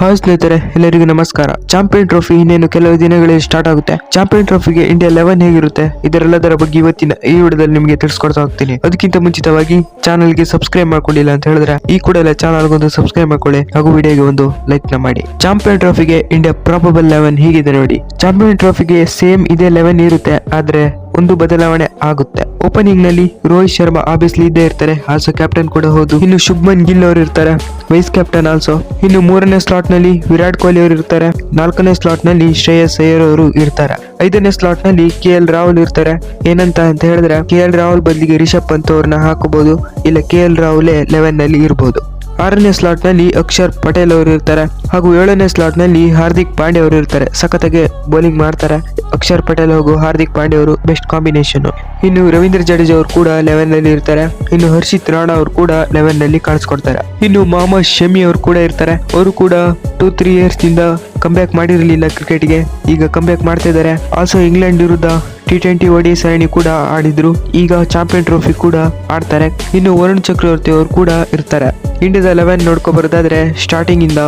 Hi ಸ್ನೇಹಿತರೆ, ಎಲ್ಲರಿಗೂ ನಮಸ್ಕಾರ. ಚಾಂಪಿಯನ್ ಟ್ರೋಫಿ ಇನ್ನೇನು ಕೆಲವು ದಿನಗಳಲ್ಲಿ ಸ್ಟಾರ್ಟ್ ಆಗುತ್ತೆ? ಚಾಂಪಿಯನ್ ಟ್ರೋಫಿಗೆ ಇಂಡಿಯಾ ಲೆವೆನ್ ಹೇಗಿರುತ್ತೆ? ಇದರೆಲ್ಲದರ ಬಗ್ಗೆ ಇವತ್ತಿನ ಈ ವಿಡಿಯೋದಲ್ಲಿ ನಿಮಗೆ ತಿಳಿಸ್ಕೊಡ್ತಾ ಹೋಗ್ತೀನಿ. ಅದಕ್ಕಿಂತ ಮುಂಚಿತವಾಗಿ ಚಾನಲ್ಗೆ ಸಬ್ಸ್ಕ್ರೈಬ್ ಮಾಡ್ಕೊಂಡಿಲ್ಲ ಅಂತ ಹೇಳಿದ್ರೆ, ಈ ಕೂಡಲೇ ಚಾನಲ್ಗೊಂದು ಸಬ್ಸ್ಕ್ರೈಬ್ ಮಾಡ್ಕೊಳ್ಳಿ ಹಾಗೂ ವಿಡಿಯೋಗೆ ಒಂದು ಲೈಕ್ನ ಮಾಡಿ. ಚಾಂಪಿಯನ್ ಟ್ರೋಫಿಗೆ ಇಂಡಿಯಾ ಪ್ರಾಬಬಲ್ ಲೆವೆನ್ ಹೀಗಿದೆ ನೋಡಿ. ಚಾಂಪಿಯನ್ ಟ್ರೋಫಿಗೆ ಸೇಮ್ ಇದೇ ಲೆವೆನ್ ಇರುತ್ತೆ, ಆದ್ರೆ ಒಂದು ಬದಲಾವಣೆ ಆಗುತ್ತೆ. ಓಪನಿಂಗ್ನಲ್ಲಿ ರೋಹಿತ್ ಶರ್ಮಾ ಆಬ್ವಿಯಸ್ಲಿ ಇದ್ದೇ ಇರ್ತಾರೆ. ಆಲ್ಸೋ ಕ್ಯಾಪ್ಟನ್ ಕೂಡ ಹೌದು. ಇನ್ನು ಶುಭ್ಮನ್ ಗಿಲ್ ಅವರು ಇರ್ತಾರೆ. ವೈಸ್ ಕ್ಯಾಪ್ಟನ್ ಆಲ್ಸೋ ಇನ್ನು ಮೂರನೇ ಸ್ಲಾಟ್ನಲ್ಲಿ ವಿರಾಟ್ ಕೊಹ್ಲಿ ಅವರು ಇರ್ತಾರೆ. ನಾಲ್ಕನೇ ಸ್ಲಾಟ್ನಲ್ಲಿ ಶ್ರೇಯಸ್ ಅಯ್ಯರ್ ಅವರು ಇರ್ತಾರೆ. ಐದನೇ ಸ್ಲಾಟ್ನಲ್ಲಿ ಕೆ ಎಲ್ ರಾಹುಲ್ ಇರ್ತಾರೆ. ಏನಂತ ಅಂತ ಹೇಳಿದ್ರೆ ಕೆ ಎಲ್ ರಾಹುಲ್ ಬದಲಿಗೆ ರಿಷಬ್ ಪಂತ್ ಅವ್ರನ್ನ ಹಾಕಬಹುದು ಇಲ್ಲ ಕೆ ಎಲ್ ರಾಹುಲ್ ಲೆವೆನ್ನಲ್ಲಿ ಇರಬಹುದು ಆರನೇ ಸ್ಲಾಟ್ನಲ್ಲಿ ಅಕ್ಷರ್ ಪಟೇಲ್ ಅವರು ಇರ್ತಾರೆ ಹಾಗೂ ಏಳನೇ ಸ್ಲಾಟ್ನಲ್ಲಿ ಹಾರ್ದಿಕ್ ಪಾಂಡೆ ಅವರು ಇರ್ತಾರೆ. ಸಖತ್ತಾಗಿ ಬೌಲಿಂಗ್ ಮಾಡ್ತಾರೆ ಅಕ್ಷರ್ ಪಟೇಲ್ ಹಾಗೂ ಹಾರ್ದಿಕ್ ಪಾಂಡೆ ಅವರು ಬೆಸ್ಟ್ ಕಾಂಬಿನೇಷನ್ ಇನ್ನು ರವೀಂದ್ರ ಜಡೇಜಾ ಅವರು ಕೂಡ ಲೆವೆನ್ನಲ್ಲಿ ಇರ್ತಾರೆ. ಇನ್ನು ಹರ್ಷಿತ್ ರಾಣಾ ಅವರು ಕೂಡ ಲೆವೆನ್ನಲ್ಲಿ ಕಾಣಿಸ್ಕೊಡ್ತಾರೆ. ಇನ್ನು ಮೊಹಮ್ಮದ್ ಶಮಿ ಅವರು ಕೂಡ ಇರ್ತಾರೆ. ಅವರು ಕೂಡ ಟೂ ತ್ರೀ ಇಯರ್ಸ್ ಇಂದ ಕಂಬ್ಯಾಕ್ ಮಾಡಿರಲಿಲ್ಲ ಕ್ರಿಕೆಟ್ಗೆ ಈಗ ಕಂಬ್ಯಾಕ್ ಮಾಡ್ತಾ ಇದ್ದಾರೆ. ಆಲ್ಸೋ ಇಂಗ್ಲೆಂಡ್ ವಿರುದ್ಧ ಟಿ ಟ್ವೆಂಟಿ ಒಡಿ ಸರಣಿ ಕೂಡ ಆಡಿದ್ರು. ಈಗ ಚಾಂಪಿಯನ್ ಟ್ರೋಫಿ ಕೂಡ ಆಡ್ತಾರೆ. ಇನ್ನು ವರುಣ್ ಚಕ್ರವರ್ತಿ ಅವರು ಕೂಡ ಇರ್ತಾರೆ. ಇಂಡಿಯಾದ ಲೆವೆನ್ ನೋಡ್ಕೊ ಬರೋದಾದ್ರೆ ಸ್ಟಾರ್ಟಿಂಗ್ ಇಂದ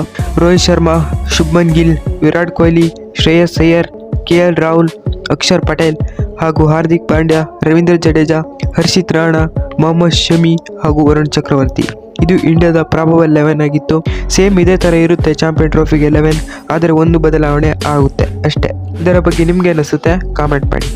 ರೋಹಿತ್ ಶರ್ಮಾ, ಶುಭ್ಮನ್ ಗಿಲ್, ವಿರಾಟ್ ಕೊಹ್ಲಿ, ಶ್ರೇಯಸ್ ಅಯ್ಯರ್, ಕೆ ಎಲ್ ರಾಹುಲ್, ಅಕ್ಷರ್ ಪಟೇಲ್ ಹಾಗೂ ಹಾರ್ದಿಕ್ ಪಾಂಡ್ಯ, ರವೀಂದ್ರ ಜಡೇಜಾ, ಹರ್ಷಿತ್ ರಾಣಾ, ಮೊಹಮ್ಮದ್ ಶಮಿ ಹಾಗೂ ವರುಣ್ ಚಕ್ರವರ್ತಿ. ಇದು ಇಂಡಿಯಾದ ಪ್ರಾಬಬಲ್ ಲೆವೆನ್ ಆಗಿತ್ತು. ಸೇಮ್ ಇದೇ ಥರ ಇರುತ್ತೆ ಚಾಂಪಿಯನ್ ಟ್ರೋಫಿಗೆ ಲೆವೆನ್ ಆದರೆ ಒಂದು ಬದಲಾವಣೆ ಆಗುತ್ತೆ ಅಷ್ಟೇ. ಇದರ ಬಗ್ಗೆ ನಿಮಗೆ ಅನಿಸುತ್ತೆ? ಕಾಮೆಂಟ್ ಮಾಡಿ.